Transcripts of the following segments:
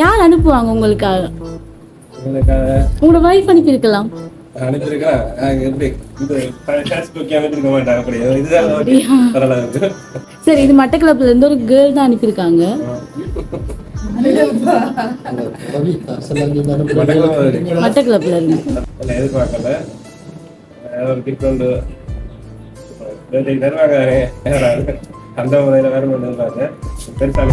யார் அனுப்புவாங்க உங்களுக்காக? உங்களுக்காக. உங்களோட வைஃப் அனுப்பியிருக்கலாம். சரி இது மட்டக்களப்புல இருந்து ஒரு கேர்ள் தான் அனுப்பியிருக்காங்க. மட்டக்களப்புல இருந்து. அந்த முறையில் வேறு ஒன்று பெருசாக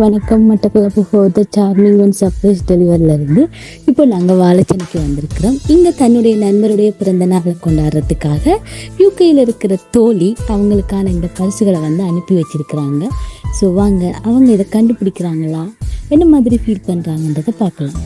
வணக்கம். வணக்கம் for the charming one surprise டெலிவரிலேருந்து இப்போ நாங்கள் வாழைச்சனைக்கு வந்திருக்கிறோம். இங்கே தன்னுடைய நண்பருடைய பிறந்த நாளை கொண்டாடுறதுக்காக யூகேயில் இருக்கிற தோழி அவங்களுக்கான இந்த பரிசுகளை வந்து அனுப்பி வச்சுருக்கிறாங்க. ஸோ வாங்க அவங்க இதை கண்டுபிடிக்கிறாங்களா? என்ன மாதிரி ஃபீல் பண்ணுறாங்கன்றதை பார்க்கலாம்.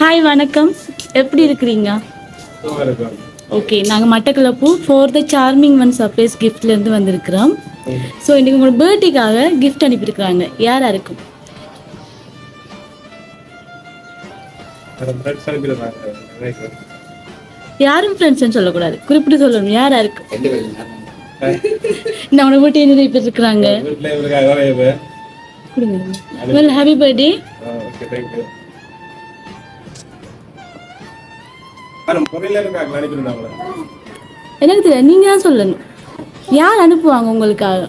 ஹாய் வணக்கம். எப்படி இருக்கிறீங்க? இருக்கும். ஓகே நாங்கள் Batticaloa for the charming one surprise கிஃப்ட்லேருந்து வந்திருக்கிறோம். ஸோ இன்றைக்கி உங்களோட பர்த்டேக்காக கிஃப்ட் அனுப்பியிருக்கிறாங்க. யாராக இருக்கும் யாரும் ஃப்ரெண்ட்ஸ்னு சொல்லக்கூடாது. குறிப்பிட்டு சொல்லணும். யாரா இருக்கு நான் உன வீட்டு நிறைய பேர் இருக்கிறாங்க. கொடுங்க. வெல் ஹாப்பி பர்த்டே எனக்கு தெரியாது நீங்க தான் சொல்லணும். யார் அனுப்புவாங்க உங்களுக்காக?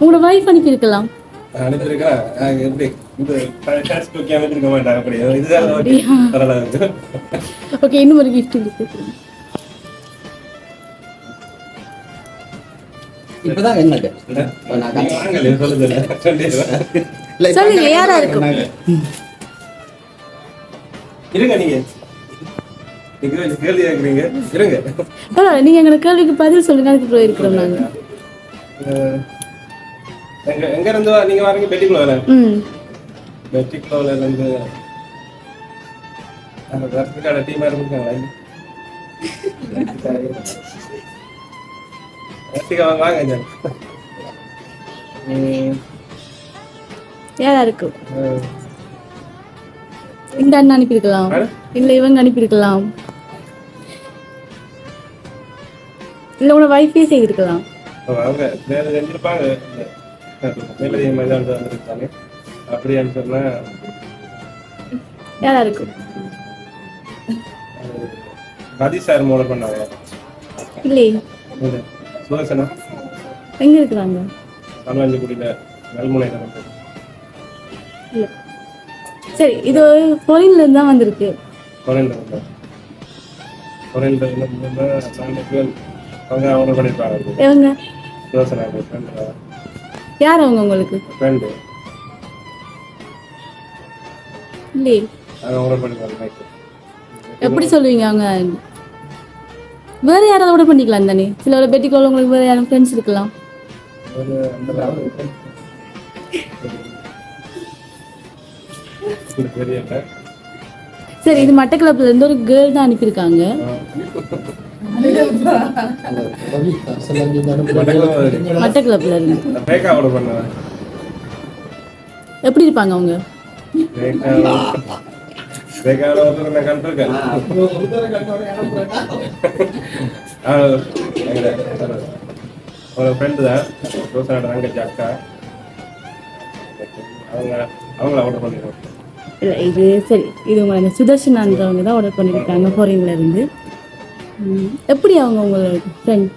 உங்களோட வைஃப் அனுப்பியிருக்கலாம். அனுப்பியிருக்கேன் நாங்கள் எப்படி? இந்த ஃபேஸ்புக் அனுப்பியிருக்க மாட்டாங்க அப்படி. இதுதான் அப்படியா? பரவாயில்ல. இருக்கு ஓகே இன்னும் ஒரு கிஃப்ட் இருக்கு இப்பதான் என்னது நீங்க வாங்கல சொல்லுங்க. சொல்லிடுறேன். சொல்லுங்க யாரா இருக்கும்? இருங்க நீங்க. கேள்வி கேட்குறீங்க இருங்க. பரவாயில்ல நீங்க எங்களோட கேள்விக்கு பதில் சொல்லுங்க அதுக்கு அப்புறம் இருக்கிறோம் நாங்க. அஹ், எங்க எங்க இருந்து நீங்க வரீங்க பெட்டிக்குள்ள ம். பெட்டிக்குள்ள இருந்து அந்த கருத்துக்கான டீமா இருக்காங்களா வாங்க யாரா இருக்கும் அஹ், இந்த அண்ணன் அனுப்பியிருக்கலாம்? இல்ல இவங்க அனுப்பியிருக்கலாம். இல்ல உங்களோட வைஃபே செய்திருக்கலாம் அவங்க வேற செஞ்சிருப்பாங்க மேலதிக மைதான் வந்துருக்காங்க. அப்படின்னு சொன்னா யாரா இருக்கும் சார் மூலம் பண்ணாங்க. இல்லையே. சுதர்சனா? எங்க இருக்கிறாங்க? தமிழஞ்சிக்குடியில நல்முனையில வந்து இல்ல. சரி இது ஃபாரின்ல இருந்து தான் வந்திருக்கு. கொரையில் இருந்த ஃப்ரெண்டு யார் அவங்க உங்களுக்கு? ஃப்ரெண்டு இல்லையே. எப்படி சொல்லுவீங்க அவங்க? வேற யாராவது கூட பண்ணிக்கலாம் தானே? சில பெட்டிக்கோள் உங்களுக்கு வேற யாரும் ஃப்ரெண்ட்ஸ் இருக்கலாம். ஒரு சரி இது மட்டக்களப்புல இருந்து ஒரு கேர்ள் தான் அனுப்பியிருக்காங்க. மட்டக்களப்புல இருந்து. எப்படி இருப்பாங்க அவங்க? ஒரு ஃப்ரெண்டு தான். ரோசனோட தங்கச்சி அக்கா. அவங்க அவங்கள ஆர்டர் பண்ணிடுவோம் இல்லை இது சரி இது உங்களை சுதர்ஷனான்றவங்க தான் ஆர்டர் பண்ணியிருக்காங்க ஃபாரின்ல இருந்து. எப்படி அவங்க உங்களுக்கு ஃப்ரெண்ட்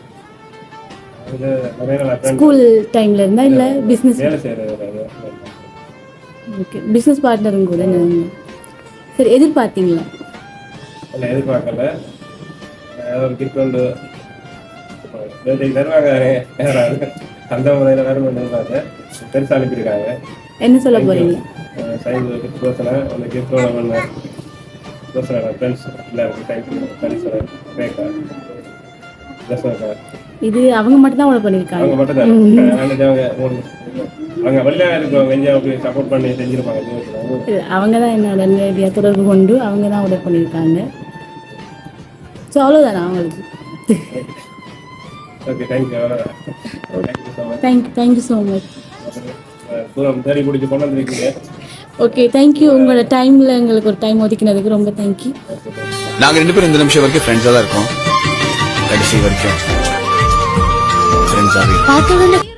ஸ்கூல் டைம்ல இருந்தா இல்லை செய்கிற ஓகே பிஸ்னஸ் பார்ட்னரும் கூட. சரி எதிர்பார்த்தீங்களா? இல்லை எதிர்பார்க்கல. ஒரு கிஃப்ட் தருவாங்க யாராவது. அந்த முறையில் வேறு ஒன்று இருந்தாங்க பெருசாக அனுப்பியிருக்காங்க. என்ன சொல்ல போறீங்க? சைடு யோசனை அந்த கிஃப்டோட ஒன்று ஃப்ரெண்ட்ஸ் எல்லாருக்கும் தேங்க்யூ தேங்க்ஸ் ரேகா ப்ளஸ் இது அவங்க மட்டும் தான் அவ்வளோ பண்ணியிருக்காங்க. அவங்க மட்டும் தான் அவங்க அப்படி சப்போர்ட் பண்ணி செஞ்சிருப்பாங்க. இல்ல, அவங்க தான் என்னோட நேரடியாக தொடர்பு கொண்டு அவங்க தான் ஆர்டர் பண்ணியிருக்காங்க. ஸோ அவ்வளோதானா அவங்களுக்கு? Okay thank you thank thank you so much தூரம் தேடி பிடிச்சி கொண்டு வந்துருக்கீங்க. ஓகே தேங்க்யூ உங்களோட டைமில் எங்களுக்கு ஒரு டைம் ஒதுக்கினதுக்கு ரொம்ப தேங்க்யூ நாங்க ரெண்டு பேரும் இந்த நிமிஷம் வரைக்கும் ஃப்ரெண்ட்ஸா தான் இருக்கோம். கடைசி வரைக்கும் ஃப்ரெண்ட்ஸாவே பார்க்க